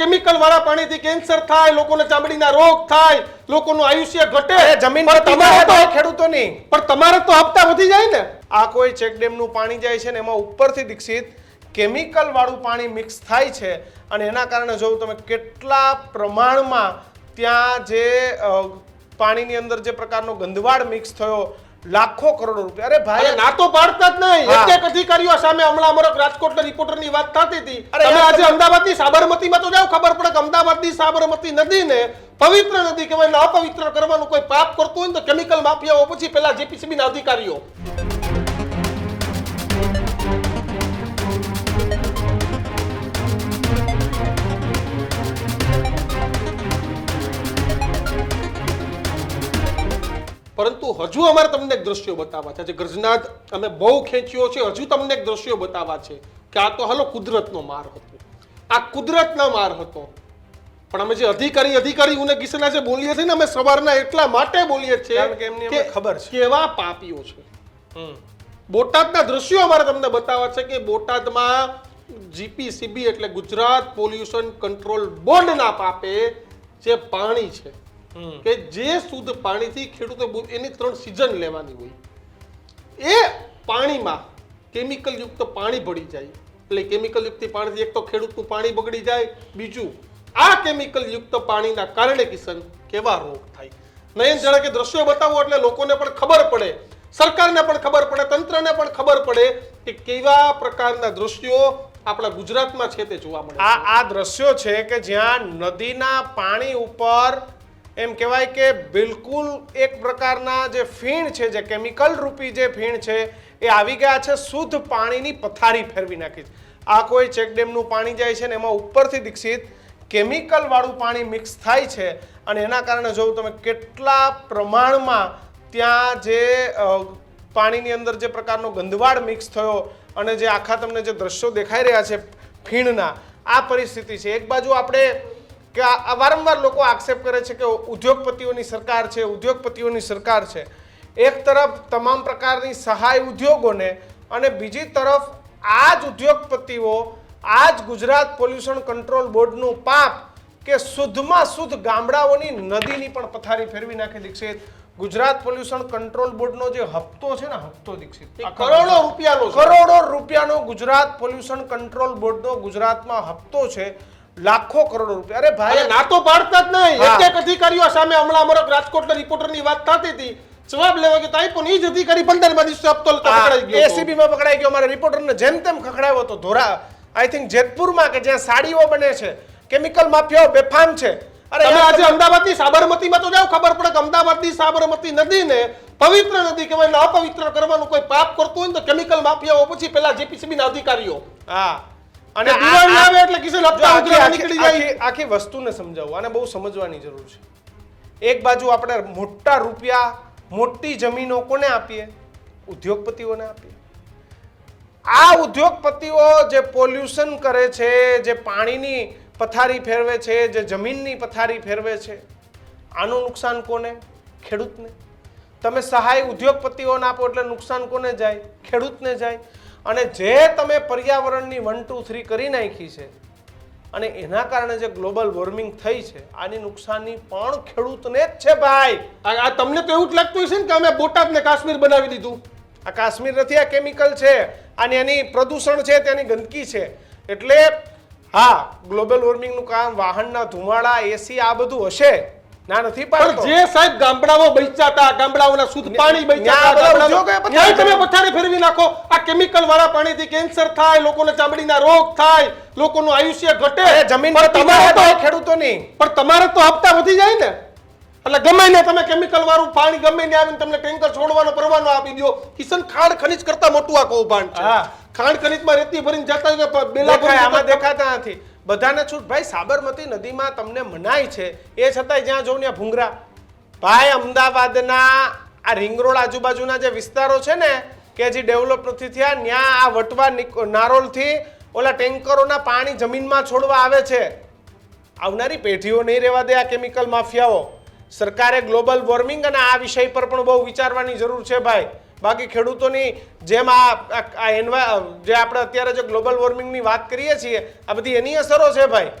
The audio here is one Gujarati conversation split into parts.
કેમિકલ વાળા પાણીથી કેન્સર થાય લોકોને ચામડીના રોગ થાય લોકોનું આયુષ્ય ઘટે. જમીન તમારે તો ખેડૂતોની. પણ તમારે તો હપ્તા વધી જાય ને. આ કોઈ ચેકડેમનું પાણી જાય છે ને એમાં ઉપરથી દીક્ષિત કેમિકલ વાળું પાણી મિક્સ થાય છે. અને એના કારણે જોવું તમે કેટલા પ્રમાણમાં ત્યાં જે પાણીની અંદર જે પ્રકારનો ગંદવાડ મિક્સ થયો લાખો કરોડો રૂપિયા. અરે ભાઈ ના તો પાડતા જ નહીં. એક એક અધિકારીઓ સામે હમણાં અમારો રાજકોટના રિપોર્ટરની વાત થતી હતી. તમે અમદાવાદ આજે સાબરમતી અમદાવાદની સાબરમતીમાં તો જાવ ખબર પડે કે અમદાવાદની સાબરમતી નદીને પવિત્ર નદી કહેવાય ને અપવિત્ર કરવાનું કોઈ પાપ કરતું હોય ને તો કેમિકલ માફિયાઓ પછી પેલા JPCB ના અધિકારીઓ. પરંતુ હજુ અમારે તમને એક દ્રશ્યો બતાવવા છે આજે ગર્જનાદ અમે બહુ ખેંચ્યો છે હજુ તમને એક દ્રશ્યો બતાવવા છે કે આ તો હાલો કુદરતનો માર હતો આ કુદરતનો માર હતો પણ અમે જે અધિકારી અધિકારી ઉને કિસના જે બોલીએ છીએ ને અમે સવારના એટલા માટે બોલીએ છીએ કે એમની ખબર છે. કેવા પાપીઓ છે. બોટાદના દ્રશ્યો અમારે તમને બતાવવા છે કે બોટાદમાં જીપીસીબી એટલે ગુજરાત પોલ્યુશન કંટ્રોલ બોર્ડના પાપે જે પાણી છે. કે જે શુદ્ધ પાણીથી ખેડૂતો એની ત્રણ સિઝન લેવાની હોય. એ પાણીમાં કેમિકલ યુક્ત પાણી ભળી જાય. એટલે કેમિકલ યુક્ત પાણીથી એક તો ખેડૂતનું પાણી બગડી જાય બીજું આ કેમિકલ યુક્ત પાણીના કારણે કિશન કેવા રોગ થાય. નયન જાણે કે દ્રશ્યો બતાવો એટલે લોકોને પણ ખબર પડે સરકારને પણ ખબર પડે તંત્રને પણ ખબર પડે કે કેવા પ્રકારના દ્રશ્યો આપણા ગુજરાતમાં છે તે જોવા મળે આ આ દ્રશ્યો છે કે જ્યાં નદીના પાણી ઉપર એમ કહેવાય કે બિલકુલ એક પ્રકારના જે ફીણ છે, જે કેમિકલ રૂપી જે ફીણ છે, એ આવી ગયા છે, શુદ્ધ પાણીની પથારી ફેરવી નાખી છે. આ કોઈ ચેકડેમનું પાણી જાય છે ને એમાં ઉપરથી દીક્ષિત કેમિકલવાળું પાણી મિક્સ થાય છે અને એના કારણે જોવું તમે કેટલા પ્રમાણમાં ત્યાં જે પાણીની અંદર જે પ્રકારનો ગંદવાડ મિક્સ થયો અને જે આખા તમને જે દ્રશ્યો દેખાઈ રહ્યા છે ફીણના, આ પરિસ્થિતિ છે. એક બાજુ આપણે કે આ વારંવાર લોકો આક્ષેપ કરે છે કે ઉદ્યોગપતિઓની સરકાર છે ઉદ્યોગપતિઓની સરકાર છે. એક તરફ તમામ પ્રકારની સહાય ઉદ્યોગોને અને બીજી તરફ આ જ ઉદ્યોગપતિઓ આ જ ગુજરાત પોલ્યુશન કંટ્રોલ બોર્ડનું પાપ કે શુદ્ધમાં શુદ્ધ ગામડાઓની નદીની પણ પથારી ફેરવી નાખે દીક્ષિત. ગુજરાત પોલ્યુશન કંટ્રોલ બોર્ડનો જે હપ્તો છે ને હપ્તો દીક્ષિત. કરોડો રૂપિયાનો કરોડો રૂપિયાનો ગુજરાત પોલ્યુશન કંટ્રોલ બોર્ડનો ગુજરાતમાં હપ્તો છે. લાખો કરોડો રૂપિયા. અરે ભાઈ. ના તો પાડતા જ નહીં. એક એક અધિકારીઓ સામે હમણાં અમારો રાજકોટના રિપોર્ટરની વાત થતી હતી. જવાબ લેવા કે તાઈ પણ જ અધિકારી પંદરમાં દિવસે હપ્તો પકડાઈ ગયો એસીબી માં પકડાઈ ગયો. મારા રિપોર્ટરને જેમ તેમ ખખડાવ્યો હતો. ધોરા આઈ થિંક જેતપુરમાં કે જ્યાં સાડીઓ બને છે. કેમિકલ માફિયાઓ બેફામ છે. અરે તમે અમદાવાદ આજે અમદાવાદની સાબરમતીમાં તો જાવ ખબર પડે કે અમદાવાદની સાબરમતી નદીને પવિત્ર નદી કહેવાય અપવિત્ર કરવાનું કોઈ પાપ કરતું હોય ને તો કેમિકલ માફિયાઓ પછી પેલા જેપીસીબી ના અધિકારીઓ. હા. અને દિવાળી આવે એટલે કિશન હપ્તા આખી- નીકળી જાય. આખી- આખી વસ્તુને સમજાવવું અને બહુ સમજવાની જરૂર છે. એક બાજુ આપણે મોટા રૂપિયા મોટી જમીનો કોને આપીએ? ઉદ્યોગપતિઓને આપીએ. આ ઉદ્યોગપતિઓ જે પોલ્યુશન કરે છે જે પાણીની પથારી ફેરવે છે જે જમીનની પથારી ફેરવે છે આનું નુકસાન કોને? ખેડૂતને. તમે સહાય ઉદ્યોગપતિઓને આપો એટલે નુકસાન કોને જાય? ખેડૂતને જાય. અને જે તમે પર્યાવરણની વન ટુ થ્રી કરી નાખી છે અને એના કારણે જે ગ્લોબલ વોર્મિંગ થઈ છે આની નુકસાની પણ ખેડૂતને જ છે ભાઈ. આ તમને તો એવું જ લાગતું હશે ને કે અમે બોટાદને કાશ્મીર બનાવી દીધું. આ કાશ્મીર નથી આ કેમિકલ છે અને એની પ્રદૂષણ છે તેની ગંદકી છે. એટલે હા ગ્લોબલ વોર્મિંગનું કામ વાહનના ધુમાડા એસી આ બધું હશે. ના નથી પાડતો. જે સાહેબ ગામડાઓ બેચાતા ગામડાઓના શુદ્ધ પાણી ન્યાય તમે પથારી ફેરવી નાખો. આ કેમિકલ વાળા પાણીથી કેન્સર થાય લોકોને ચામડીના રોગ થાય લોકોનું આયુષ્ય ઘટે. જમીન પર તમારે તો ખેડૂતોની. પણ તમારે તો હપ્તા વધી જાય ને. એટલે ગમે ને તમે કેમિકલ વાળું પાણી ગમે ને આવીને તમને ટેન્કર છોડવાનો પરવાનો આપી દો કિશન ખાણ ખનીજ કરતા મોટું આ કૌભાંડ છે. ખાણ ખનીજમાં રેતી ભરીને જતા બેલા આમાં દેખાતા નથી. બધાને છૂટ. ભાઈ, સાબરમતી નદીમાં તમને મનાય છે. એ છતાંય જ્યાં જોઉં ત્યાં ભૂંગરા. ભાઈ, અમદાવાદના આ રિંગ રોડ આજુબાજુના જે વિસ્તારો છે ને, કે હજી ડેવલપ નથી થયા ત્યાં આ વટવા નારોલથી ઓલા ટેન્કરોના પાણી જમીનમાં છોડવા આવે છે. આવનારી પેઢીઓ નહીં રહેવા દે આ કેમિકલ માફિયાઓ. સરકારે ગ્લોબલ વોર્મિંગ અને આ વિષય પર પણ બહુ વિચારવાની જરૂર છે ભાઈ. બાકી ખેડૂતોની જેમ આ એન્વા જે આપણે અત્યારે જે ગ્લોબલ વોર્મિંગની વાત કરીએ છીએ આ બધી એની અસરો છે ભાઈ.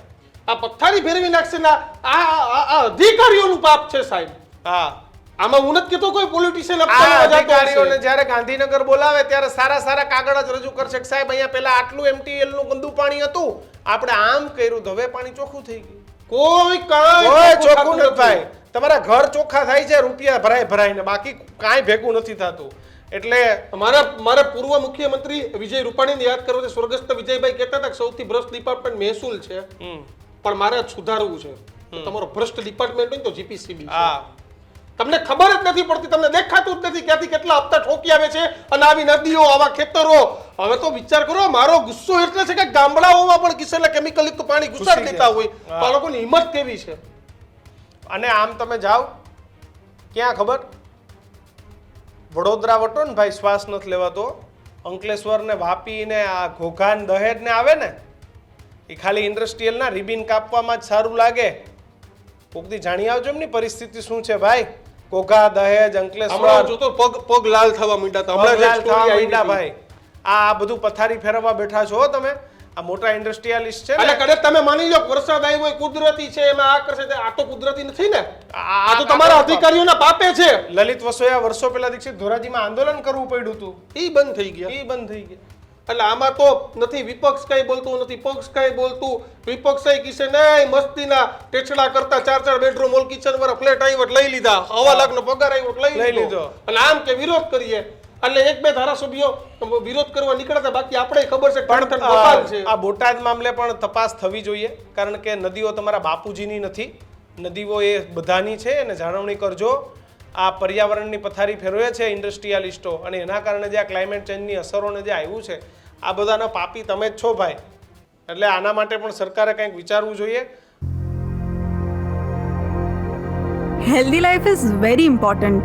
આ પથ્થારી ફેરવી નાખશે ના આ અધિકારીઓનું પાપ છે સાહેબ. હા. આમાં હું નથી કેતો કોઈ પોલિટિશિયન અધિકારીઓને જ્યારે ગાંધીનગર બોલાવે ત્યારે સારા સારા કાગળ જ રજૂ કરશે કે સાહેબ અહીંયા પેલા આટલું એમટીએલનું ગંદુ પાણી હતું. આપણે આમ કર્યું ધવે હવે પાણી ચોખ્ખું થઈ ગયું. કોઈ કાંઈ ચોખ્ખું ચોખ્ખું નથી થાય તમારા ઘર ચોખ્ખા થાય છે રૂપિયા ભરાય ભરાઈને બાકી કાંઈ ભેગું નથી થતું. એટલે મારા મારા પૂર્વ મુખ્યમંત્રી વિજય રૂપાણીને યાદ કરો તો સ્વર્ગસ્થ વિજયભાઈ કહેતા હતા કે સૌથી ભ્રષ્ટ ડિપાર્ટમેન્ટ મહેસૂલ છે પણ મારે સુધારવું છે. તમારો ભ્રષ્ટ ડિપાર્ટમેન્ટ હોય તો જીપીસીબી હા. તમને ખબર જ નથી પડતી તમને દેખાતું જ નથી ક્યાંથી કેટલા હપ્તા ઠોકી આવે છે અને આવી નદીઓ આવા ખેતરો. હવે તો વિચાર કરો મારો ગુસ્સો એટલે છે કે ગામડાઓમાં પણ કિસેલા કેમિકલ યુક્ત પાણી ઘુસાડી ઘૂસી દેતા હોય. તો આ લોકોની હિંમત કેવી છે? અને આમ તમે જાઓ. ક્યાં ખબર? વડોદરા વટો ને ભાઈ શ્વાસ નથી લેવાતો. અંકલેશ્વર ને વાપી ને આ ઘોઘાન દહેજને દહેજ ને આવે ને એ ખાલી ઇન્ડસ્ટ્રીયલના રિબિન કાપવામાં જ સારું લાગે. કોકદી જાણી આવજો એમની પરિસ્થિતિ શું છે ભાઈ? ઘોઘા દહેજ અંકલેશ્વર. જો તો પગ પગ લાલ થવા માંડ્યા story થવા માંડ્યા ભાઈ. આ આ બધું પથારી ફેરવવા બેઠા છો તમે. આ મોટા ઇન્ડસ્ટ્રીયાલિસ્ટ છે એટલે કદાચ તમે માની લો વરસાદ આવ્યો હોય કુદરતી છે એમાં આ કરશે તે આ તો કુદરતી નથી ને? આ- તો તમારા અધિકારીઓના પાપે છે. લલિત વસોયા વર્ષો પહેલા દીક્ષિત ધોરાજીમાં આંદોલન કરવું પડ્યું હતું. એ બંધ થઈ ગયા. એ બંધ થઈ ગયા. એટલે આમાં તો નથી વિપક્ષ કઈ બોલતું નથી પક્ષ કઈ બોલતું. વિપક્ષ કિસે નહીં મસ્તીના ટેચડા કરતા ચાર ચાર બેડરૂમ ઓલ કિચન વાળા ફ્લેટ આવ્યો લઈ લીધા. હવા લાખનો પગાર આવ્યો લઈ લઈ લીધો. લીધો. અને આમ કે વિરોધ કરીએ. એટલે એક બે ધારાસભ્યો વિરોધ કરવા નીકળતા બાકી આપણે ખબર છે પણ આ બોટાદ મામલે પણ તપાસ થવી જોઈએ કારણ કે નદીઓ તમારા બાપુજીની નથી નદીઓ એ બધાની છે અને જાળવણી કરજો. આ પર્યાવરણની પથારી ફેરવે છે ઇન્ડસ્ટ્રીયાલિસ્ટો અને એના કારણે જે આ ક્લાઇમેટ ચેન્જની અસરોને જે આવ્યું છે આ બધાના પાપી તમે જ છો ભાઈ. એટલે આના માટે પણ સરકારે કંઈક વિચારવું જોઈએ. Healthy life is very important